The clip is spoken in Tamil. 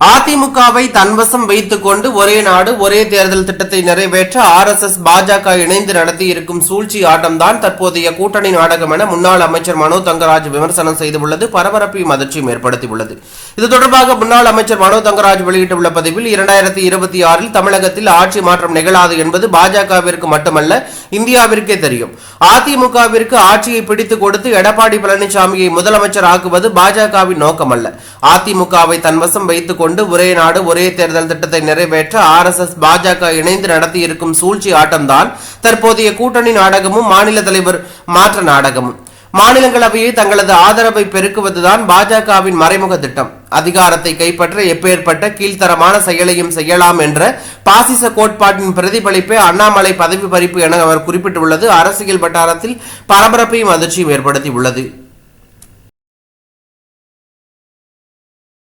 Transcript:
அதிமுகவை தன்வசம் வைத்துக் கொண்டு ஒரே நாடு ஒரே தேர்தல் திட்டத்தை நிறைவேற்ற ஆர் எஸ் எஸ் பாஜக இணைந்து நடத்தி இருக்கும் சூழ்ச்சி ஆட்டம்தான் தற்போதைய கூட்டணி நாடகம் என முன்னாள் அமைச்சர் மனோ தங்கராஜ் விமர்சனம் செய்துள்ளது. பரபரப்பையும் அதிர்ச்சியும் ஏற்படுத்தியுள்ளது. இது தொடர்பாக முன்னாள் அமைச்சர் மனோ தங்கராஜ் வெளியிட்டுள்ள பதிவில் இரண்டாயிரத்தி இருபத்தி ஆறில் தமிழகத்தில் ஆட்சி மாற்றம் நிகழாது என்பது பாஜகவிற்கு மட்டுமல்ல இந்தியாவிற்கே தெரியும். அதிமுகவிற்கு ஆட்சியை பிடித்துக் கொடுத்து எடப்பாடி பழனிசாமியை முதலமைச்சர் ஆக்குவது பாஜகவின் நோக்கமல்ல. அதிமுகவை தன்வசம் வைத்துக் கொண்டு ஒரே நாடு ஒரே தேர்தல் திட்டத்தை நிறைவேற்ற ஆர் எஸ் எஸ் பாஜக இணைந்து நடத்தியிருக்கும் சூழ்ச்சி ஆட்டம்தான் தற்போதைய கூட்டணி நாடகமும் மாநில தலைவர் மாற்ற நாடகமும். மாநிலங்களவையை தங்களது ஆதரவை பெருக்குவதுதான் பாஜகவின் மறைமுக திட்டம். அதிகாரத்தை கைப்பற்ற எப்பேற்பட்ட கீழ்த்தரமான செயலையும் செய்யலாம் என்ற பாசிச கோட்பாட்டின் பிரதிபலிப்பே அண்ணாமலை பதவி பறிப்பு என அவர் குறிப்பிட்டுள்ளது. அரசியல் வட்டாரத்தில் பரபரப்பையும் அதிர்ச்சியும் ஏற்படுத்தியுள்ளது.